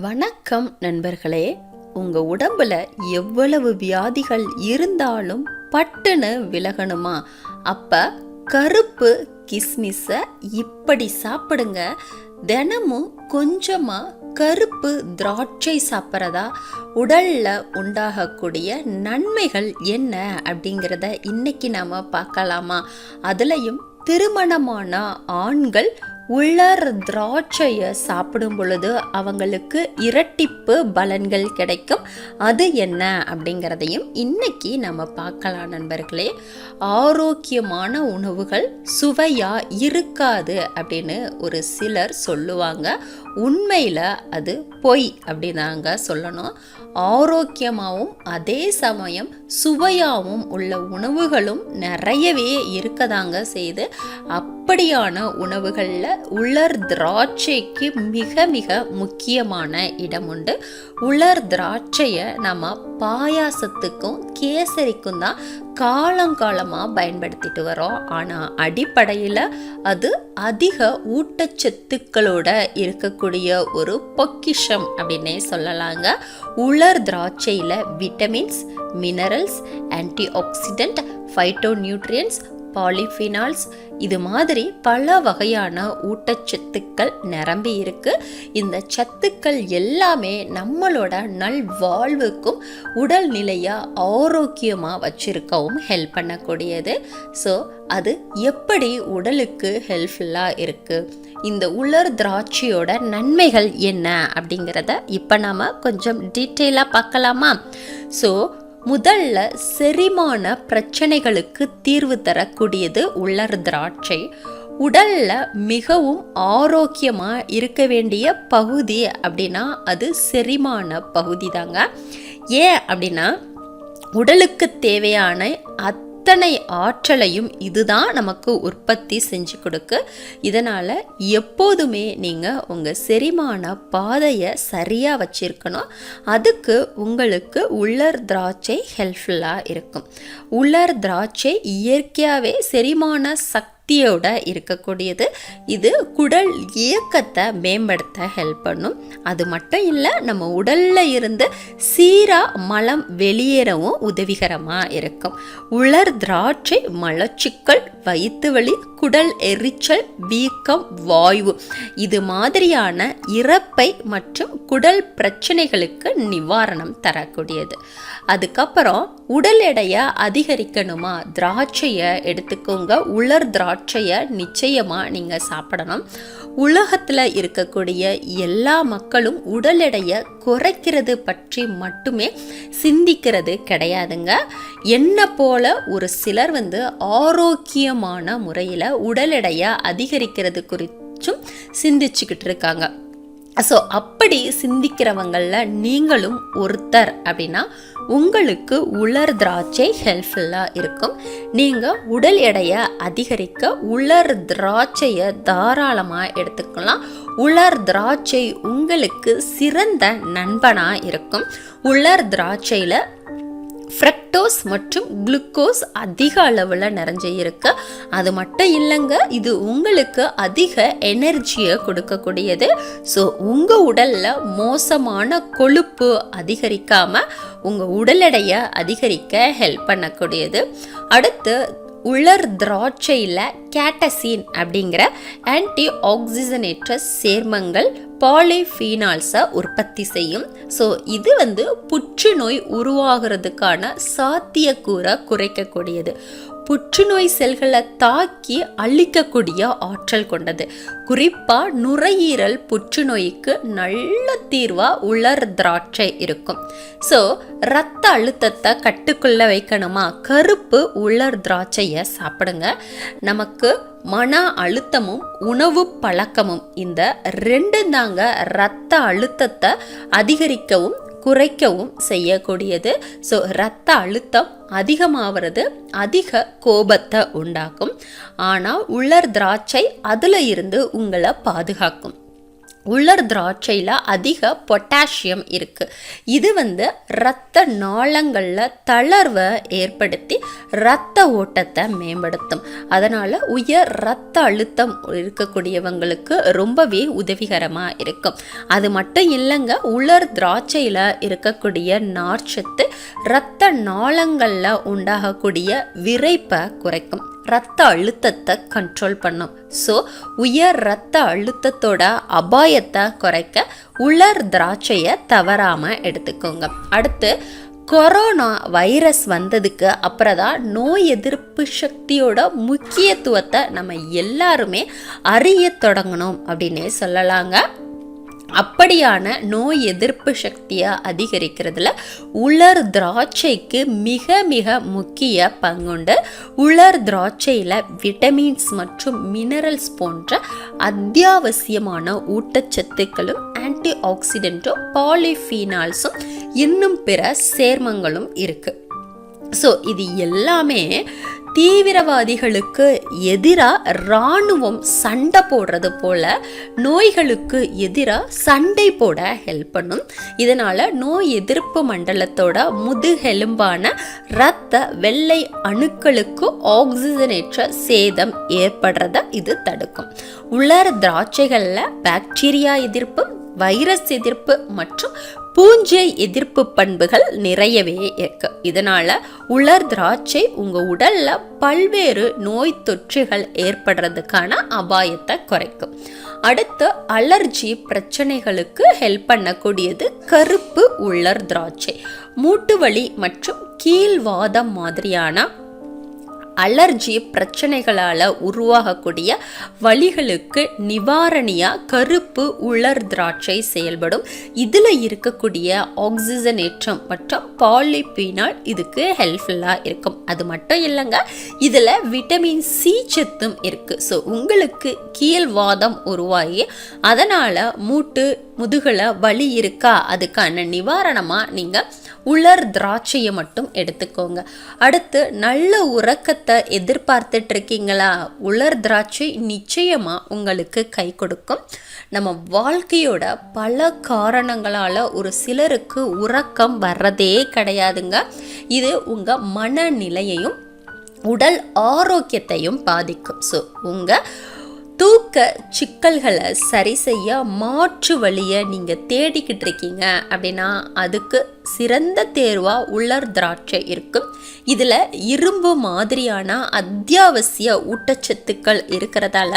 வணக்கம் நண்பர்களே. உங்க உடம்புல எவ்வளவு வியாதிகள் இருந்தாலும் பட்டுன்னு விலகணுமா? அப்ப கருப்பு கிஸ்மிஸை இப்படி சாப்பிடுங்க. தினமும் கொஞ்சமா கருப்பு திராட்சை சாப்பிட்றதா? உடல்ல உண்டாகக்கூடிய நன்மைகள் என்ன அப்படிங்கிறத இன்னைக்கு நாம பார்க்கலாமா? அதுலயும் திருமணமான ஆண்கள் உலர் திராட்சையை சாப்பிடும் பொழுது அவங்களுக்கு இரட்டிப்பு பலன்கள் கிடைக்கும். அது என்ன அப்படிங்கிறதையும் இன்னைக்கு நம்ம பார்க்கலாம் நண்பர்களே. ஆரோக்கியமான உணவுகள் சுவையா இருக்காது அப்படின்னு ஒரு சிலர் சொல்லுவாங்க. உண்மையில் அது பொய் அப்படின்னாங்க சொல்லணும். ஆரோக்கியமாகவும் அதே சமயம் சுவையாகவும் உள்ள உணவுகளும் நிறையவே இருக்கதாங்க செய்து அப்படியான உணவுகளில் உலர் திராட்சைக்கு மிக மிக முக்கியமான இடம் உண்டு. உலர் திராட்சையை நம்ம பாயாசத்துக்கும் கேசரிக்கும் தான் காலங்காலமாக பயன்படுத்திட்டு வரோம். ஆனால் அடிப்படையில் அது அதிக ஊட்டச்சத்துக்களோட இருக்கக்கூடிய ஒரு பொக்கிஷம் அப்படின்னே சொல்லலாங்க. உலர் திராட்சையில் vitamins minerals anti oxidant phytonutrients polyphenols. இது மாதிரி பல வகையான ஊட்டச்சத்துக்கள் நிரம்பி இருக்கு. இந்த சத்துக்கள் எல்லாமே நம்மளோட நல்வாழ்வுக்கும் உடல் நிலையை ஆரோக்கியமாக வச்சிருக்கவும் ஹெல்ப் பண்ணக்கூடியது. ஸோ அது எப்படி உடலுக்கு ஹெல்ப்ஃபுல்லாக இருக்குது இந்த உலர் திராட்சையோட நன்மைகள் என்ன அப்படிங்கிறத இப்போ நாம் கொஞ்சம் டீட்டெயிலாக பார்க்கலாமா? ஸோ முதல்ல செரிமான பிரச்சனைகளுக்கு தீர்வு தரக்கூடியது உலர் திராட்சை. உடல்ல மிகவும் ஆரோக்கியமா இருக்க வேண்டிய பகுதி அப்படின்னா அது செரிமான பகுதி தாங்க ஏன் அப்படின்னா உடலுக்கு தேவையான அத் அத்தனை ஆற்றலையும் இதுதான் நமக்கு உற்பத்தி செஞ்சு கொடுக்கு. இதனால் எப்போதுமே நீங்கள் உங்கள் செரிமான பாதையை சரியாக வச்சுருக்கணும். அதுக்கு உங்களுக்கு உலர் திராட்சை ஹெல்ப்ஃபுல்லாக இருக்கும். உலர் திராட்சை இயற்கையாகவே செரிமான சக்தி சக்தியோட இருக்கக்கூடியது. இது குடல் இயக்கத்தை மேம்படுத்த ஹெல்ப் பண்ணும். அது மட்டும் இல்லை நம்ம உடல்ல இருந்து சீரா மலம் வெளியேறவும் உதவிகரமாக இருக்கும். உலர் திராட்சை மலச்சிக்கல் வயிற்று வலி குடல் எரிச்சல் வீக்கம் வாயு இது மாதிரியான இறப்பை மற்றும் குடல் பிரச்சனைகளுக்கு நிவாரணம் தரக்கூடியது. அதுக்கப்புறம் உடல் எடையை அதிகரிக்கணுமா? திராட்சையை எடுத்துக்கோங்க. உலர் திராட்சை திராட்சையை நிச்சயமாக நீங்கள் சாப்பிடணும். உலகத்தில் இருக்கக்கூடிய எல்லா மக்களும் உடல் எடையை குறைக்கிறது பற்றி மட்டுமே சிந்திக்கிறது கிடையாதுங்க. என்ன போல ஒரு சிலர் வந்து ஆரோக்கியமான முறையில் உடல் எடையை அதிகரிக்கிறது குறித்தும் சிந்திச்சுக்கிட்டு இருக்காங்க. ஸோ அப்படி சிந்திக்கிறவங்களில் நீங்களும் ஒருத்தர் அப்படின்னா உங்களுக்கு உலர் திராட்சை ஹெல்ப்ஃபுல்லாக இருக்கும். நீங்கள் உடல் எடையை அதிகரிக்க உலர் திராட்சையை தாராளமாக எடுத்துக்கலாம். உலர் திராட்சை உங்களுக்கு சிறந்த நண்பனாக இருக்கும். உலர் திராட்சையில் ஃப்ரக்டோஸ் மற்றும் குளுக்கோஸ் அதிக அளவில் நிறைஞ்சு இருக்கு. அது மட்டும் இல்லைங்க இது உங்களுக்கு அதிக எனர்ஜியை கொடுக்கக்கூடியது. ஸோ உங்கள் உடலில் மோசமான கொழுப்பு அதிகரிக்காமல் உங்கள் உடல் எடையை அதிகரிக்க ஹெல்ப் பண்ணக்கூடியது. அடுத்து உலர் திராட்சையில் கேட்டசீன் அப்படிங்கிற ஆன்டி ஆக்சிஜனேற்றஸ் சேர்மங்கள் பாலிஃபீனால்ஸை உற்பத்தி செய்யும். ஸோ இது வந்து புற்றுநோய் உருவாகிறதுக்கான சாத்தியக்கூறை குறைக்கக்கூடியது. புற்றுநோய் செல்களை தாக்கி அழிக்கக்கூடிய ஆற்றல் கொண்டது. குறிப்பாக நுரையீரல் புற்றுநோய்க்கு நல்ல தீர்வாக உலர் திராட்சை இருக்கும். ஸோ ரத்த அழுத்தத்தை கட்டுக்குள்ள வைக்கணுமா? கருப்பு உலர் திராட்சையை சாப்பிடுங்க. நமக்கு மன அழுத்தமும் உணவு பழக்கமும் இந்த ரெண்டு தாங்க ரத்த அழுத்தத்தை அதிகரிக்கவும் குறைக்கவும் செய்யக்கூடியது. ஸோ ரத்த அழுத்தம் அதிகமாகிறது அதிக கோபத்தை உண்டாக்கும். ஆனால் உலர் திராட்சை அதில் இருந்து உங்களை பாதுகாக்கும். உலர் திராட்சையில் அதிக பொட்டாசியம் இருக்குது இது வந்து இரத்த நாளங்களில் தளர்வை ஏற்படுத்தி இரத்த ஓட்டத்தை மேம்படுத்தும். அதனால் உயர் இரத்த அழுத்தம் இருக்கக்கூடியவங்களுக்கு ரொம்பவே உதவிகரமாக இருக்கும். அது மட்டும் இல்லைங்க உலர் திராட்சையில் இருக்கக்கூடிய நார்ச்சத்து இரத்த நாளங்களில் உண்டாகக்கூடிய விரைப்பை குறைக்கும். ரத்த அழுத்தத்தை கண்ட்ரோல் பண்ணும். ஸோ உயர் ரத்த அழுத்தத்தோட அபாயத்தை குறைக்க உலர் திராட்சையை தவறாமல் எடுத்துக்கோங்க. அடுத்து கொரோனா வைரஸ் வந்ததுக்கு அப்புறம் தான் நோய் எதிர்ப்பு சக்தியோட முக்கியத்துவத்தை நம்ம எல்லாருமே அறிய தொடங்கணும் அப்படின்னே சொல்லலாங்க. அப்படியான நோய் எதிர்ப்பு சக்தியை அதிகரிக்கிறதுல உலர் திராட்சைக்கு மிக மிக முக்கிய பங்குண்டு. உலர் திராட்சையில் விட்டமின்ஸ் மற்றும் மினரல்ஸ் போன்ற அத்தியாவசியமான ஊட்டச்சத்துக்களும் ஆன்டி ஆக்சிடென்ட்டும் பாலிஃபீனால்ஸும் இன்னும் பிற சேர்மங்களும் இருக்குது ஸோ இது எல்லாமே தீவிரவாதிகளுக்கு எதிராக இராணுவம் சண்டை போடுறது போல நோய்களுக்கு எதிராக சண்டை போட ஹெல்ப் பண்ணும். இதனால் நோய் எதிர்ப்பு மண்டலத்தோட முதுகெலும்பான இரத்த வெள்ளை அணுக்களுக்கு ஆக்சிஜனேற்ற சேதம் ஏற்படுறத இது தடுக்கும். உலர் திராட்சைகளில் பாக்டீரியா எதிர்ப்பு வைரஸ் எதிர்ப்பு மற்றும் பூஞ்சை எதிர்ப்பு பண்புகள் நிறையவே இருக்கு. இதனால உலர் திராட்சை உங்க உடல்ல பல்வேறு நோய் தொற்றுகள் ஏற்படுறதுக்கான அபாயத்தை குறைக்கும். அடுத்து அலர்ஜி பிரச்சனைகளுக்கு ஹெல்ப் பண்ணக்கூடியது கருப்பு உலர் திராட்சை. மூட்டு வலி மற்றும் கீழ்வாதம் மாதிரியான அலர்ஜி பிரச்சனைகளால் உருவாகக்கூடிய வலிகளுக்கு நிவாரணியாக கருப்பு உலர் திராட்சை செயல்படும். இதில் இருக்கக்கூடிய ஆக்சிஜனேற்றம் மற்றும் பாலிபீனால் இதுக்கு ஹெல்ப்ஃபுல்லாக இருக்கும். அது மட்டும் இல்லைங்க இதில் விட்டமின் சி சத்தும் இருக்குது ஸோ உங்களுக்கு கீழ்வாதம் உருவாகி அதனால் மூட்டு முதுகில் வலி இருக்கா? அதுக்கான நிவாரணமாக நீங்கள் உலர் திராட்சையை மட்டும் எடுத்துக்கோங்க. அடுத்து நல்ல உறக்கத்தை எதிர்பார்த்துட்டு இருக்கீங்களா உலர் திராட்சை நிச்சயமாக உங்களுக்கு கை கொடுக்கும். நம்ம வாழ்க்கையோட பல காரணங்களால் ஒரு சிலருக்கு உறக்கம் வர்றதே கிடையாதுங்க. இது உங்கள் மனநிலையையும் உடல் ஆரோக்கியத்தையும் பாதிக்கும். ஸோ உங்கள் தூக்க சிக்கல்களை சரி செய்ய மாற்று வழியை நீங்கள் தேடிக்கிட்டு இருக்கீங்க அப்படின்னா அதுக்கு சிறந்த தேர்வாக உலர் திராட்சை இருக்கும் இதில் இரும்பு மாதிரியான அத்தியாவசிய ஊட்டச்சத்துக்கள் இருக்கிறதால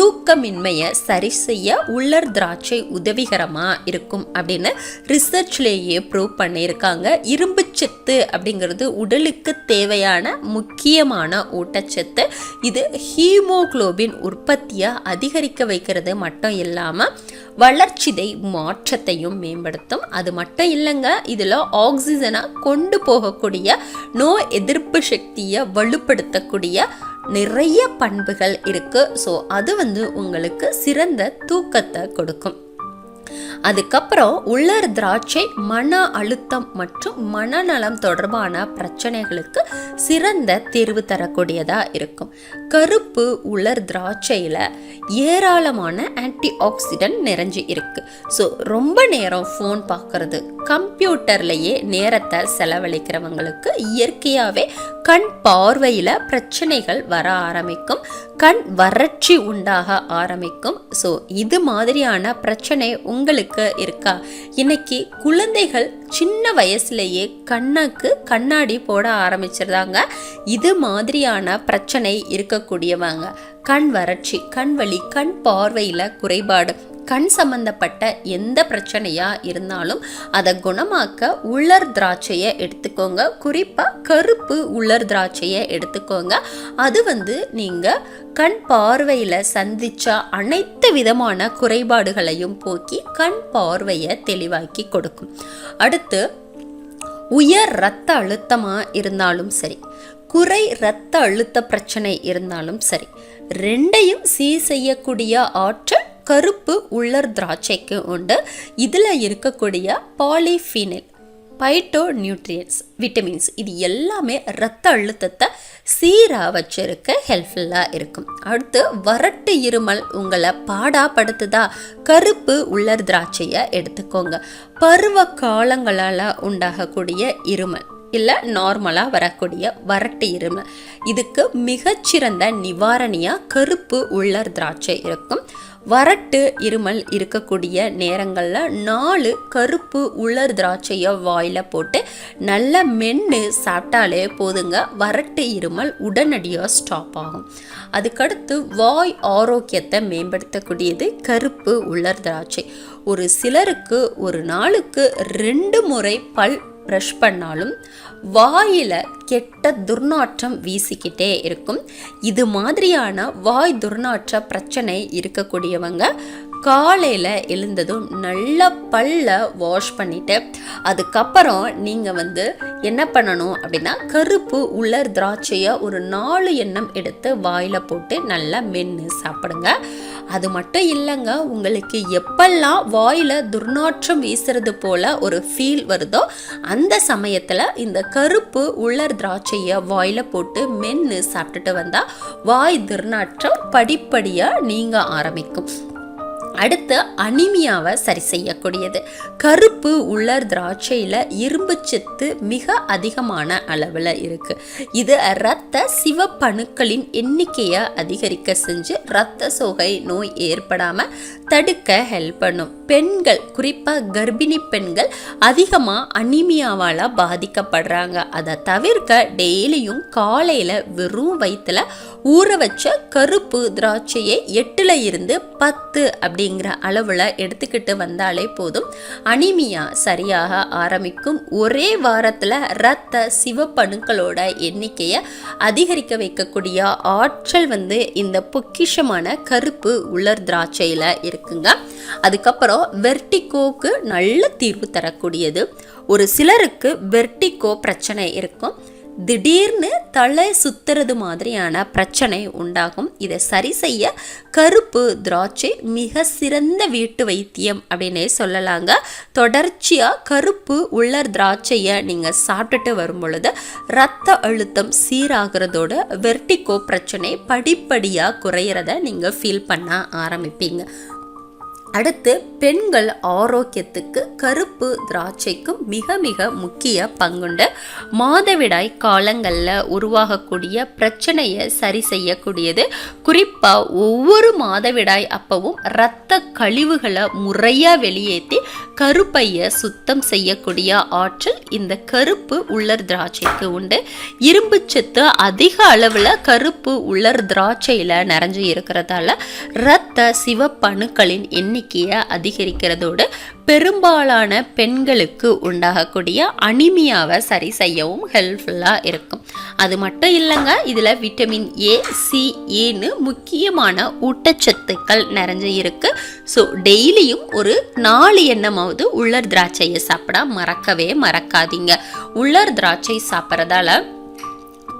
தூக்கமின்மையை சரி செய்ய உலர் திராட்சை உதவிகரமாக இருக்கும் அப்படின்னு ரிசர்ச்லேயே ப்ரூவ் பண்ணியிருக்காங்க. இரும்பு சத்து அப்படிங்கிறது உடலுக்கு தேவையான முக்கியமான ஊட்டச்சத்து. இது ஹீமோக்ளோபின் உற்பத்தியை அதிகரிக்க வைக்கிறது மட்டும் இல்லாமல் வளர்ச்சிதை மாற்றத்தையும் மேம்படுத்தும். அது மட்டும் இல்லைங்க இதில் ஆக்சிஜனை கொண்டு போகக்கூடிய நோய் எதிர்ப்பு சக்தியை வலுப்படுத்தக்கூடிய நிறைய பண்புகள் இருக்குது ஸோ அது வந்து உங்களுக்கு சிறந்த தூக்கத்தை கொடுக்கும். அதுக்கப்புறம் உலர் திராட்சை மன அழுத்தம் மற்றும் மனநலம் தொடர்பான பிரச்சனைகளுக்கு சிறந்த தீர்வு தரக்கூடியதாக இருக்கும். கருப்பு உலர் திராட்சையில் ஏராளமான ஆன்டி ஆக்சிடென்ட் நிறைஞ்சு இருக்கு. ஸோ ரொம்ப நேரம் ஃபோன் பார்க்கறது கம்ப்யூட்டர்லேயே நேரத்தை செலவழிக்கிறவங்களுக்கு இயற்கையாகவே கண் பார்வையில் பிரச்சனைகள் வர ஆரம்பிக்கும். கண் வறட்சி உண்டாக ஆரம்பிக்கும். ஸோ இது மாதிரியான பிரச்சனை உங்களுக்கு இருக்கா? இன்னைக்கு குழந்தைகள் சின்ன வயசுலேயே கண்ணுக்கு கண்ணாடி போட ஆரம்பிச்சிருந்தாங்க இது மாதிரியான பிரச்சனை இருக்கக்கூடியவங்க. கண் வறட்சி கண் வலி கண் பார்வையில் குறைபாடு. கண் சம்பந்தப்பட்ட எந்த பிரச்சனையாக இருந்தாலும் அதை குணமாக்க உலர் திராட்சையை எடுத்துக்கோங்க. குறிப்பாக கருப்பு உலர் திராட்சையை எடுத்துக்கோங்க. அது வந்து நீங்கள் கண் பார்வையில் சந்தித்த அனைத்து விதமான குறைபாடுகளையும் போக்கி கண் பார்வையை தெளிவாக்கி கொடுக்கும். அடுத்து உயர் இரத்த அழுத்தமாக இருந்தாலும் சரி குறை இரத்த அழுத்த பிரச்சனை இருந்தாலும் சரி ரெண்டையும் சீர் செய்யக்கூடிய ஆற்றல் கருப்பு உள்ளர் திராட்சைக்கு உண்டு. இதில் இருக்கக்கூடிய பாலிஃபினில் பைட்டோ நியூட்ரியன்ஸ் விட்டமின்ஸ் இது எல்லாமே ரத்த அழுத்தத்தை சீராக வச்சுருக்க ஹெல்ப்ஃபுல்லாக இருக்கும். அடுத்து வறட்டு இருமல் உங்களை பாடாப்படுத்துதா? கருப்பு உள்ளர் திராட்சையை எடுத்துக்கோங்க. பருவ காலங்களால் உண்டாகக்கூடிய இருமல் இல்லை நார்மலாக வரக்கூடிய வறட்டு இருமல். இதுக்கு மிகச்சிறந்த நிவாரணியாக கருப்பு உள்ளர் திராட்சை இருக்கும். வறட்டு இருமல் இருக்கக்கூடிய நேரங்களில் நாலு கருப்பு உலர் திராட்சையை வாயில் போட்டு நல்லா மென்று சாப்பிட்டாலே போதுங்க. வறட்டு இருமல் உடனடியாக ஸ்டாப் ஆகும். அதுக்கடுத்து வாய் ஆரோக்கியத்தை மேம்படுத்தக்கூடியது கருப்பு உலர் திராட்சை. ஒரு சிலருக்கு ஒரு நாளுக்கு ரெண்டு முறை பல் ப்ரஷ் பண்ணாலும் வாயில் கெட்ட துர்நாற்றம் வீசிக்கிட்டே இருக்கும். இது மாதிரியான வாய் துர்நாற்ற பிரச்சனை இருக்கக்கூடியவங்க காலையில் எழுந்ததும் நல்ல பல்ல வாஷ் பண்ணிவிட்டு அதுக்கப்புறம் நீங்கள் வந்து என்ன பண்ணணும் அப்படின்னா கருப்பு உலர் திராட்சையை ஒரு நாலு எண்ணம் எடுத்து வாயில் போட்டு நல்லா மென்று சாப்பிடுங்க. அது மட்டும் இல்லைங்க உங்களுக்கு எப்பெல்லாம் வாயில் துர்நாற்றம் வீசுறது போல் ஒரு ஃபீல் வருதோ அந்த சமயத்தில் இந்த கருப்பு உலர் திராட்சையை வாயில் போட்டு மென்று சாப்பிட்டுட்டு வந்தால் வாய் துர்நாற்றம் படிப்படியாக நீங்க ஆரம்பிக்கும். அடுத்து அனிமியாவை சரி செய்யக்கூடியது. கருப்பு உலர் திராட்சையில் இரும்பு சத்து மிக அதிகமான அளவில் இருக்குது இது இரத்த சிவப்பணுக்களின் எண்ணிக்கையை அதிகரிக்க செஞ்சு இரத்த சோகை நோய் ஏற்படாமல் தடுக்க ஹெல்ப் பண்ணும். பெண்கள் குறிப்பாக கர்ப்பிணி பெண்கள் அதிகமாக அனிமியாவால் பாதிக்கப்படுறாங்க. அதை தவிர்க்க டெய்லியும் காலையில் வெறும் வயிற்றில் ஊற வச்ச கருப்பு திராட்சையை எட்டில் இருந்து பத்து அப்படி அப்படிங்கிற அளவில் எடுத்துக்கிட்டு வந்தாலே போதும். அனிமியா சரியாக ஆரம்பிக்கும். ஒரே வாரத்தில் இரத்த சிவப்பணுக்களோட எண்ணிக்கையை அதிகரிக்க வைக்கக்கூடிய ஆற்றல் வந்து இந்த பொக்கிஷமான கருப்பு உலர் திராட்சையில் இருக்குங்க. அதுக்கப்புறம் வெர்டிகோக்கு நல்ல தீர்வு தரக்கூடியது. ஒரு சிலருக்கு வெர்டிகோ பிரச்சனை இருக்கும். திடீர்னு தலை சுத்துறது மாதிரியான பிரச்சனை உண்டாகும். இதை சரி செய்ய கருப்பு திராட்சை மிக சிறந்த வீட்டு வைத்தியம் அப்படின்னே சொல்லலாங்க. தொடர்ச்சியாக கருப்பு உள்ளர் திராட்சையை நீங்கள் சாப்பிட்டுட்டு வரும் பொழுது ரத்த அழுத்தம் சீராகிறதோட வெர்டிகோ பிரச்சனை படிப்படியாக குறையிறத நீங்கள் ஃபீல் பண்ண ஆரம்பிப்பீங்க. அடுத்து பெண்கள் ஆரோக்கியத்துக்கு கருப்பு திராட்சைக்கும் மிக மிக முக்கிய பங்குண்டு. மாதவிடாய் காலங்களில் உருவாகக்கூடிய பிரச்சனையை சரி செய்யக்கூடியது. குறிப்பாக ஒவ்வொரு மாதவிடாய் அப்பவும் இரத்த கழிவுகளை முறையாக வெளியேற்றி கருப்பையை சுத்தம் செய்யக்கூடிய ஆற்றல் இந்த கருப்பு உள்ளர் திராட்சைக்கு உண்டு. இரும்பு சத்து அதிக அளவில் கருப்பு உள்ளர் திராட்சையில் நிறைஞ்சு இருக்கிறதால இரத்த சிவப்பணுக்களின் எண்ணிக்கை எண்ணிக்கையை அதிகரிக்கிறதோடு பெரும்பாலான பெண்களுக்கு உண்டாகக்கூடிய அனிமியாவை சரி செய்யவும் ஹெல்ப்ஃபுல்லாக இருக்கும். அது மட்டும் இல்லைங்க இதில் விட்டமின் ஏ சி ஏன்னு முக்கியமான ஊட்டச்சத்துக்கள் நிறைஞ்சு இருக்கு. ஸோ டெய்லியும் ஒரு நாலு எண்ணமாவது உள்ளர் திராட்சையை சாப்பிட மறக்கவே மறக்காதீங்க. உள்ளர் திராட்சை சாப்பிட்றதால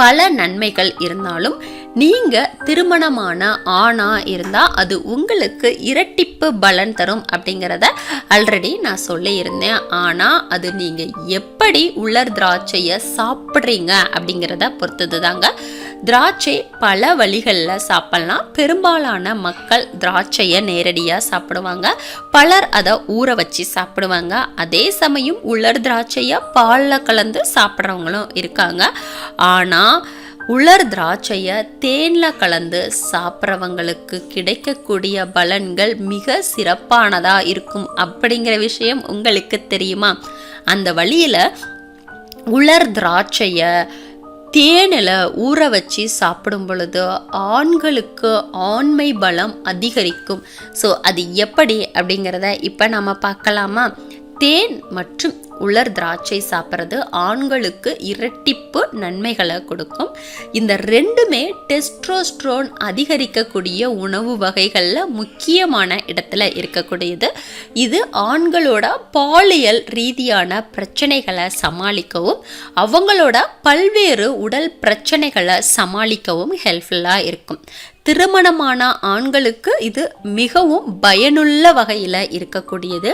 பல நன்மைகள் இருந்தாலும் நீங்கள் திருமணமான ஆணாக இருந்தால் அது உங்களுக்கு இரட்டிப்பு பலன் தரும் அப்படிங்கிறத ஆல்ரெடி நான் சொல்லியிருந்தேன். ஆனால் அது நீங்கள் எப்படி உலர் திராட்சையை சாப்பிட்றீங்க அப்படிங்கிறத பொறுத்தது தாங்க திராட்சை பல வழிகளில் சாப்பிட்லாம். பெரும்பாலான மக்கள் திராட்சையை நேரடியாக சாப்பிடுவாங்க. பலர் அதை ஊற வச்சு சாப்பிடுவாங்க. அதே சமயம் உலர் திராட்சையை பாலில் கலந்து சாப்பிட்றவங்களும் இருக்காங்க. ஆனால் உலர் திராட்சையை தேனில் கலந்து சாப்பிட்றவங்களுக்கு கிடைக்கக்கூடிய பலன்கள் மிக சிறப்பானதாக இருக்கும் அப்படிங்கிற விஷயம் உங்களுக்கு தெரியுமா? அந்த வழியில் உலர் திராட்சையை தேனில் ஊற வச்சு சாப்பிடும் பொழுது ஆண்களுக்கு ஆண்மை பலம் அதிகரிக்கும். ஸோ அது எப்படி அப்படிங்கிறத இப்போ நம்ம பார்க்கலாமா? தேன் மற்றும் உலர் திராட்சை சாப்பிட்றது ஆண்களுக்கு இரட்டிப்பு நன்மைகளை கொடுக்கும். இந்த ரெண்டுமே டெஸ்ட்ரோஸ்ட்ரோன் அதிகரிக்கக்கூடிய உணவு வகைகளில் முக்கியமான இடத்துல இருக்கக்கூடியது. இது ஆண்களோட பாலியல் ரீதியான பிரச்சனைகளை சமாளிக்கவும் அவங்களோட பல்வேறு உடல் பிரச்சனைகளை சமாளிக்கவும் ஹெல்ப்ஃபுல்லாக இருக்கும். திருமணமான ஆண்களுக்கு இது மிகவும் பயனுள்ள வகையில் இருக்கக்கூடியது.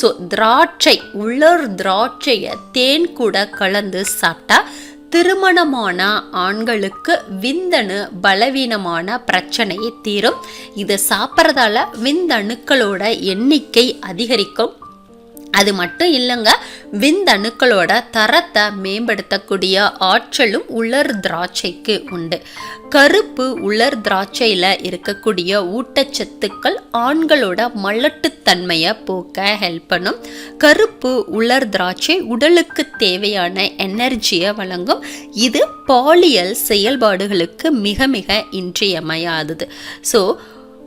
ஸோ திராட்சை உலர் திராட்சையை தேன் கூட கலந்து சாப்பிட்டா திருமணமான ஆண்களுக்கு விந்தணு பலவீனமான பிரச்சனையை தீரும். இதை சாப்பிட்றதால விந்தணுக்களோட எண்ணிக்கை அதிகரிக்கும். அது மட்டும் இல்லைங்க விந்தணுக்களோட தரத்தை மேம்படுத்தக்கூடிய ஆற்றலும் உலர் திராட்சைக்கு உண்டு. கருப்பு உலர் திராட்சையில் இருக்கக்கூடிய ஊட்டச்சத்துக்கள் ஆண்களோட மலட்டுத்தன்மையை போக்க ஹெல்ப் பண்ணும். கருப்பு உலர் திராட்சை உடலுக்கு தேவையான எனர்ஜியை வழங்கும். இது பாலியல் செயல்பாடுகளுக்கு மிக மிக இன்றியமையாதது. ஸோ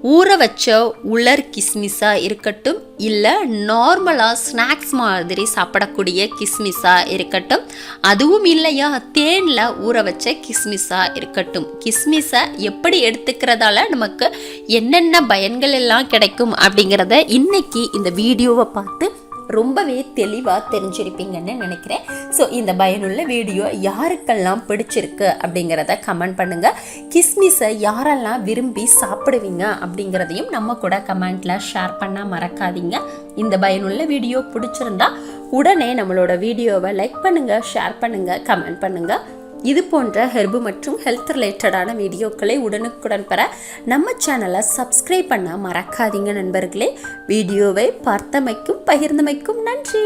ஊற வச்ச உலர் கிஸ்மிஸாக இருக்கட்டும் இல்லை நார்மலாக ஸ்நாக்ஸ் மாதிரி சாப்பிடக்கூடிய கிஸ்மிஸாக இருக்கட்டும் அதுவும் இல்லையா தேனில் ஊற வச்ச கிஸ்மிஸாக இருக்கட்டும். கிஸ்மிஸை எப்படி எடுத்துக்கிறதால நமக்கு என்னென்ன பயன்கள் எல்லாம் கிடைக்கும் அப்படிங்கிறத இன்னைக்கு இந்த வீடியோவை பார்த்து ரொம்பவே தெளிவாக தெரிஞ்சிருப்பீங்கன்னு நினைக்கிறேன். ஸோ இந்த பயனுள்ள வீடியோ யாருக்கெல்லாம் பிடிச்சிருக்கு அப்படிங்கிறத கமெண்ட் பண்ணுங்கள் கிஸ்மிஸை யாரெல்லாம் விரும்பி சாப்பிடுவீங்க அப்படிங்கிறதையும் நம்ம கூட கமெண்ட்டில் ஷேர் பண்ணால் மறக்காதீங்க. இந்த பயனுள்ள வீடியோ பிடிச்சிருந்தா உடனே நம்மளோட வீடியோவை லைக் பண்ணுங்கள் ஷேர் பண்ணுங்கள் கமெண்ட் பண்ணுங்கள் இது போன்ற ஹெர்பு மற்றும் ஹெல்த் ரிலேட்டடான வீடியோக்களை உடனுக்குடன் பெற நம்ம சேனலை சப்ஸ்கிரைப் பண்ண மறக்காதீங்க நண்பர்களே. வீடியோவை பார்த்தமைக்கும் பகிர்ந்தமைக்கும் நன்றி.